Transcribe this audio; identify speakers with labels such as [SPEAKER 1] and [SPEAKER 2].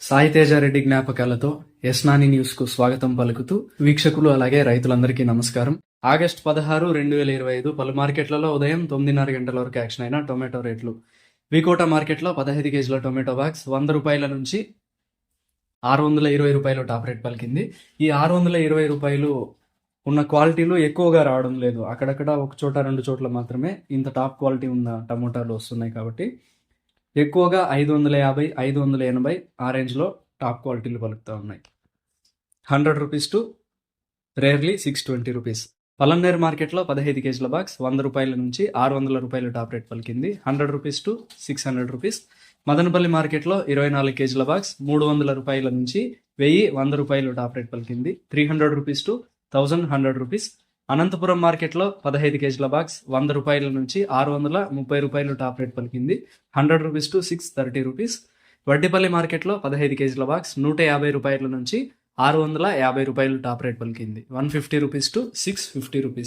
[SPEAKER 1] సాయితేజారెడ్డి జ్ఞాపకాలతో యస్నాని న్యూస్కు స్వాగతం పలుకుతూ వీక్షకులు అలాగే రైతులందరికీ నమస్కారం. ఆగస్టు పదహారు రెండు వేల ఇరవై ఐదు పలు మార్కెట్లలో ఉదయం తొమ్మిదిన్నర గంటల వరకు యాక్షన్ అయిన టొమాటో రేట్లు. వికోట మార్కెట్లో పదహైదు కేజీల టొమాటో బాక్స్ వంద రూపాయల నుంచి ఆరు వందల ఇరవై రూపాయలు టాప్ రేట్ పలికింది. ఈ ఆరు వందల ఇరవై రూపాయలు ఉన్న క్వాలిటీలు ఎక్కువగా రావడం లేదు. అక్కడక్కడ ఒక చోట రెండు చోట్ల మాత్రమే ఇంత టాప్ క్వాలిటీ ఉన్న టమోటాలు వస్తున్నాయి కాబట్టి ఎక్కువగా ఐదు వందల యాభై ఐదు వందల ఎనభై ఆ రేంజ్లో టాప్ క్వాలిటీలు పలుకుతూ ఉన్నాయి. Hundred rupees to rarely six twenty rupees. Palamaner మార్కెట్లో పదహైదు కేజీల బాక్స్ వంద రూపాయల నుంచి ఆరు వందల రూపాయలు టాప్ రేట్ పలికింది. Hundred rupees to six hundred rupees. Madanapalle మార్కెట్లో ఇరవై నాలుగు కేజీల బాక్స్ మూడు వందల రూపాయల నుంచి వెయ్యి వంద రూపాయలు టాప్ రేట్ పలికింది. Three hundred rupees to thousand hundred rupees. Anantapuram మార్కెట్లో పదహైదు కేజీల బాక్స్ వంద రూపాయల నుంచి ఆరు వందల ముప్పై రూపాయలు టాప్ రేట్ పలికింది. Hundred rupees to six thirty rupees. Vaddipalli మార్కెట్లో పదహైదు కేజీల బాక్స్ నూట యాభై రూపాయల నుంచి ఆరు వందల యాభై రూపాయలు టాప్ రేట్ పలికింది. One fifty rupees to six fifty rupees.